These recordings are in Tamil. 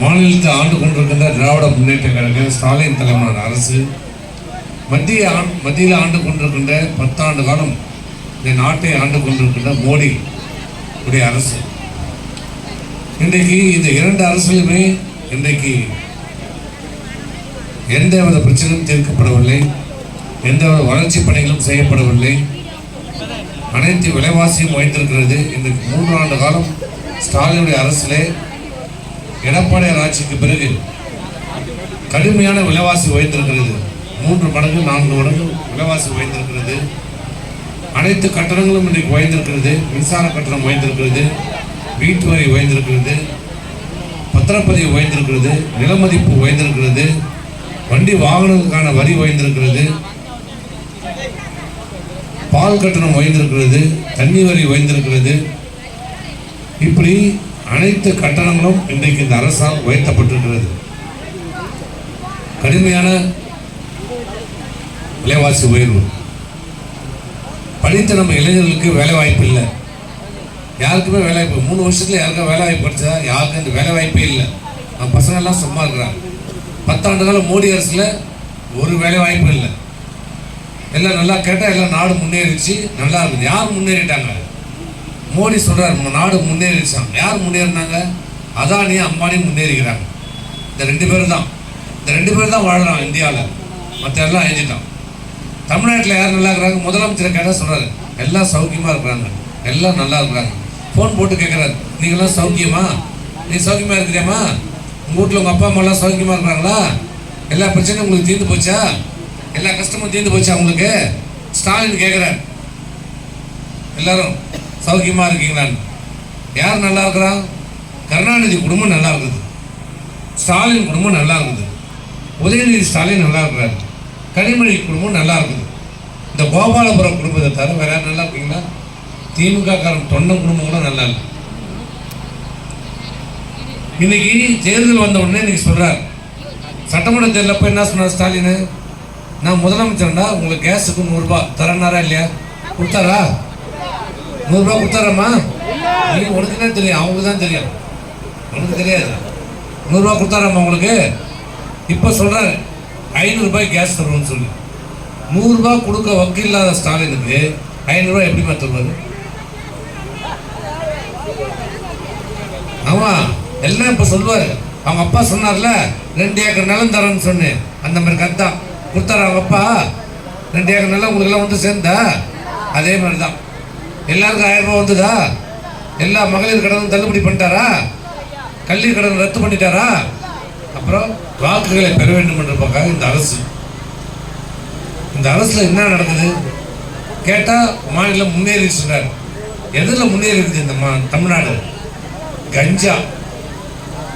மாநிலத்தை ஆண்டு கொண்டிருக்கின்ற திராவிட முன்னேற்ற கழக ஸ்டாலின் தலைமையிலான அரசு மத்திய ஆண் மத்தியில் ஆண்டு கொண்டிருக்கின்ற பத்தாண்டு காலம் இந்த நாட்டை ஆண்டு கொண்டிருக்கின்ற மோடி உடைய அரசு. இன்றைக்கு இந்த இரண்டு அரசுகளுமே இன்றைக்கு எந்தவித பிரச்சனையும் தீர்க்கப்படவில்லை எந்தவித வளர்ச்சி பணிகளும் செய்யப்படவில்லை. அனைத்து விலைவாசியும் வைத்திருக்கிறது இன்றைக்கு மூன்று ஆண்டு காலம் ஸ்டாலினுடைய அரசிலே எடப்பாடியார் ஆட்சிக்கு பிறகு கடுமையான விலைவாசி உயர்ந்திருக்கிறது. மூன்று மடங்கு நான்கு மடங்கு விலைவாசி உயர்ந்திருக்கிறது. அனைத்து கட்டணங்களும் இன்றைக்கு உயர்ந்திருக்கிறது. மின்சார கட்டணம் உயர்ந்திருக்கிறது. வீட்டு வரி உயர்ந்திருக்கிறது. பத்திரப்பதிவு உயர்ந்திருக்கிறது. நிலமதிப்பு உயர்ந்திருக்கிறது. வண்டி வாகனங்களுக்கான வரி உயர்ந்திருக்கிறது. பால் கட்டணம் உயர்ந்திருக்கிறது. தண்ணி வரி உயர்ந்திருக்கிறது. இப்படி அனைத்து கட்டணங்களும் இன்றைக்கு இந்த அரசால் உயர்த்தப்பட்டிருக்கிறது. கடுமையான விலைவாசி உயர்வு. படித்த நம்ம இளைஞர்களுக்கு வேலை வாய்ப்பு இல்லை. யாருக்குமே வேலைவாய்ப்பு மூணு வருஷத்தில் யாருக்கும் வேலை வாய்ப்பு யாருக்கும் இந்த வேலை வாய்ப்பே இல்லை. நம்ம பசங்க எல்லாம் சும்மா இருக்கிறாங்க. பத்தாண்டு காலம் மோடி அரசில் ஒரு வேலை வாய்ப்பு இல்லை. எல்லாம் நல்லா கேட்டால் எல்லாம் நாடு முன்னேறிச்சு நல்லா இருக்குது யார் முன்னேறிட்டாங்க? மோடி சொல்கிறார் உங்கள் நாடு முன்னேறிச்சான் யார் முன்னேறினாங்க? அதானி அம்பானி முன்னேறிக்கிறாங்க. இந்த ரெண்டு பேர் தான் இந்த ரெண்டு பேரும் தான் வாழ்கிறான் இந்தியாவில் மற்ற எல்லாம் அழிஞ்சிட்டான் தமிழ்நாட்டில் யார் நல்லா இருக்கிறாங்க? முதலமைச்சர் கேட்டால் சொல்கிறாரு எல்லாம் சௌக்கியமாக இருக்கிறாங்க. எல்லாம் நல்லா இருக்கிறாங்க. ஃபோன் போட்டு கேட்குறாரு நீங்களாம் சௌக்கியமா? நீ சௌக்கியமாக இருக்கிறியாம்மா? உங்கள் வீட்டில் உங்கள் அப்பா அம்மாலாம் சௌக்கியமாக இருக்கிறாங்களா? எல்லா பிரச்சனையும் உங்களுக்கு தீர்ந்து போச்சா? எல்லா கஷ்டமும் தீர்ந்து போச்சா உங்களுக்கு? ஸ்டாலின் கேட்குறாரு எல்லாரும் சௌக்கியமாக இருக்கீங்களான்னு. யார் நல்லா இருக்கிறா? கருணாநிதி குடும்பம் நல்லா இருக்குது. ஸ்டாலின் குடும்பம் நல்லா இருக்குது. உதயநிதி ஸ்டாலின் நல்லா இருக்கிறார். கனிமொழி குடும்பம் நல்லா இருக்குது. இந்த கோபாலபுரம் குடும்பத்தை தவிர வேற யார் நல்லா இருக்கீங்களா? திமுக காரன் தொண்டை குடும்பம் கூட நல்லா இல்லை. இன்னைக்கு தேர்தல் வந்த உடனே இன்னைக்கு சொல்கிறார் சட்டமன்ற தேர்தலப்போ என்ன சொன்னார் ஸ்டாலின்? நான் முதலமைச்சர்டா உங்களுக்கு கேஸுக்கு நூறுரூபா தரனாரா இல்லையா? கொடுத்தாரா? நூறுரூவா கொடுத்தாரம்மா? நீ உனக்கு தெரியும் அவங்களுக்கு தான் தெரியும். உனக்கு தெரியாது. நூறுரூவா கொடுத்தாரம்மா உங்களுக்கு? இப்போ சொல்கிறாரு ஐநூறுரூபாய் கேஸ் தருவோம்னு சொல்லி. நூறுரூபா கொடுக்க வக்கு இல்லாத ஸ்டாலினுக்கு ஐநூறுரூவா எப்படிமா தருவாரு? ஆமாம் எல்லாம் இப்போ சொல்லுவார். அவங்க அப்பா சொன்னார்ல ரெண்டு ஏக்கர் நிலம் தரேன்னு சொன்னேன். அந்த மாதிரி கத்தான் கொடுத்தாரு அவங்க அப்பா? ரெண்டு ஏக்கர் நிலம் உங்களுக்கெல்லாம் வந்து சேர்ந்தா? அதே மாதிரி தான் எல்லாருக்கும் ஆயிரம் ரூபா வந்ததா? எல்லா மகளிர் கடனும் தள்ளுபடி பண்ணிட்டாரா? கல்வி கடன் ரத்து பண்ணிட்டாரா? அப்புறம் வாக்குகளை பெற வேண்டும் என்றதுக்காக இந்த அரசு. இந்த அரசில் என்ன நடக்குது கேட்டால் மாநிலம் முன்னேறி சொன்னார் எதில் முன்னேறி இருக்குது இந்த மா தமிழ்நாடு. கஞ்சா.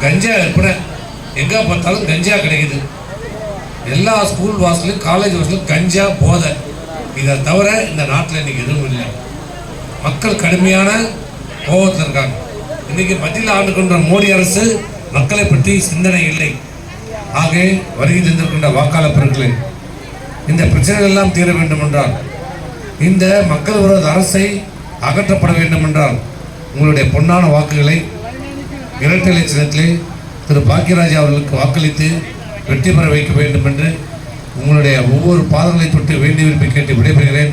கஞ்சா விற்பனை. எங்கே பார்த்தாலும் கஞ்சா கிடைக்குது. எல்லா ஸ்கூல் வாசலையும் காலேஜ் வாசலையும் கஞ்சா போதை. இதை தவிர இந்த நாட்டில் இன்றைக்கி எதுவும் இல்லை. மக்கள் கடுமையான கோபத்தில் இருக்காங்க. இன்னைக்கு மத்தியில் ஆண்டு கொண்ட மோடி அரசு மக்களை பற்றி சிந்தனை இல்லை. ஆக வருகை தந்திருக்கின்ற வாக்காளர் பெருக்களை இந்த பிரச்சனைகள் எல்லாம் தீர வேண்டும் என்றால் இந்த மக்கள் விரோத அரசை அகற்றப்பட வேண்டும் என்றால் உங்களுடைய பொன்னான வாக்குகளை இரட்டை சின்னத்திலே திரு பாக்கியராஜ் அவர்களுக்கு வாக்களித்து வெற்றி பெற வைக்க வேண்டும் என்று உங்களுடைய ஒவ்வொரு பாதங்களை தொட்டு வேண்டி விரும்பி கேட்டு விடைபெறுகிறேன்.